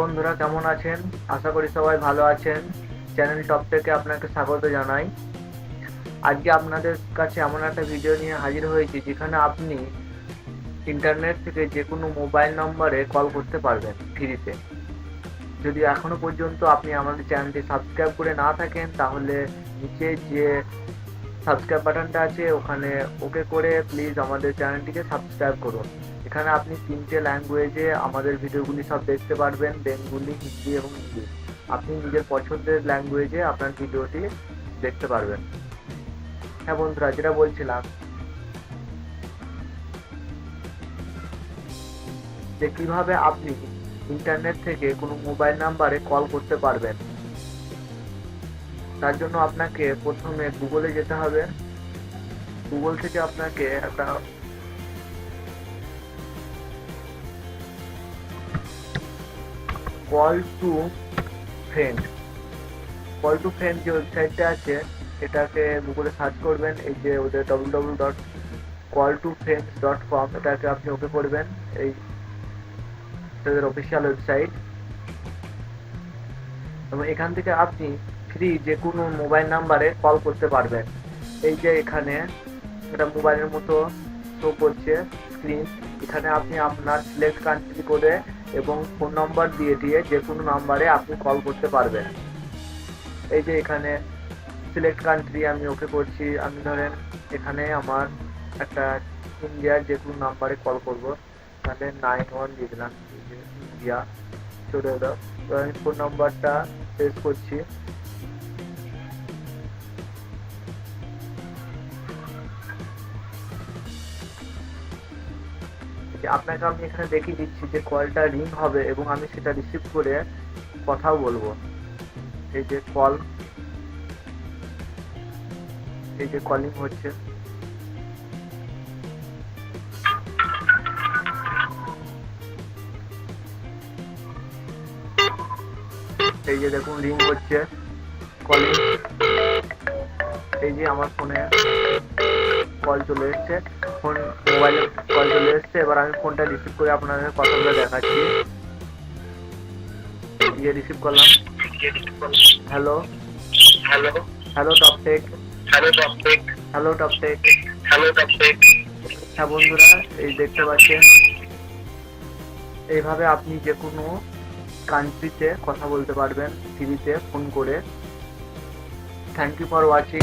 বন্ধুরা, কেমন আছেন? আশা করি সবাই ভালো আছেন। চ্যানেল টপ থেকে আপনাকে স্বাগত জানাই। আজকে আপনাদের কাছে এমন একটা ভিডিও নিয়ে হাজির হয়েছি, যেখানে আপনি ইন্টারনেট থেকে যে কোনো মোবাইল নম্বরে কল করতে পারবেন ফ্রিতে। যদি এখনও পর্যন্ত আপনি আমাদের চ্যানেলটি সাবস্ক্রাইব করে না থাকেন, তাহলে নিচে যে সাবস্ক্রাইব বাটনটা আছে, ওখানে ওকে করে প্লিজ আমাদের চ্যানেলটিকে সাবস্ক্রাইব করুন। এখানে আপনি তিনটে ল্যাঙ্গুয়েজে আমাদের ভিডিওগুলি সব দেখতে পারবেন, বেঙ্গলি, হিন্দি এবং ইংলিশ। আপনি নিজের পছন্দের ল্যাঙ্গুয়েজে আপনার ভিডিওটি দেখতে পারবেন। হ্যাঁ বন্ধুরা, যেটা বলছিলাম। যে কীভাবে আপনি ইন্টারনেট থেকে কোনো মোবাইল নাম্বারে কল করতে পারবেন, তার জন্য আপনাকে প্রথমে গুগলে যেতে হবে। গুগল থেকে আপনাকে একটা call to friend call to friend যে ওয়েবসাইটটা আছে, এটাকে গুগলে সার্চ করবেন, এই যে ওদের W W dot call to friends dot com এটাকে আপনি ওকে করবেন, এই তাদের অফিসিয়াল ওয়েবসাইট এবং এখান থেকে আপনি ফ্রি যে কোনো মোবাইল নাম্বারে কল করতে পারবেন। এই যে এখানে এটা মোবাইলের মতো শো করছে স্ক্রিন এখানে আপনি আপনার সিলেক্ট কান্ট্রি করে এবং ফোন নাম্বার দিয়ে দিয়ে যে কোনো নাম্বারে আপনি কল করতে পারবেন। এই যে এখানে সিলেক্ট কান্ট্রি আমি ওকে করছি আমি ধরেন এখানে আমার একটা ইন্ডিয়ার যে কোনো নাম্বারে কল করব। তাহলে নাইন ওয়ান দিয়ে দিলাম ইন্ডিয়া চলে এলো। ফোন নাম্বারটা সেভ করছি। যে আপনাকে আমি এখানে দেখিয়ে দিচ্ছি যে কলটা রিং হবে এবং আমি সেটা রিসিভ করে কথাও বলব। এই যে কল এই যে কলিং হচ্ছে। এই যে দেখুন রিং হচ্ছে কলিং এই যে আমার ফোনে কল চলে এসছে। ফোন মোবাইলে কল চলে এসছে এবার আমি ফোনটা রিসিভ করে আপনাদের কথাগুলো দেখাচ্ছি। ইয়ে রিসিভ করলাম। Hello hello hello top tech hello top tech hello top tech hello top tech হ্যাঁ বন্ধুরা এই দেখতে পাচ্ছেন। এইভাবে আপনি যে কোনো কান্ট্রিতে কথা বলতে পারবেন ফ্রিতে ফোন করে। Thank you for watching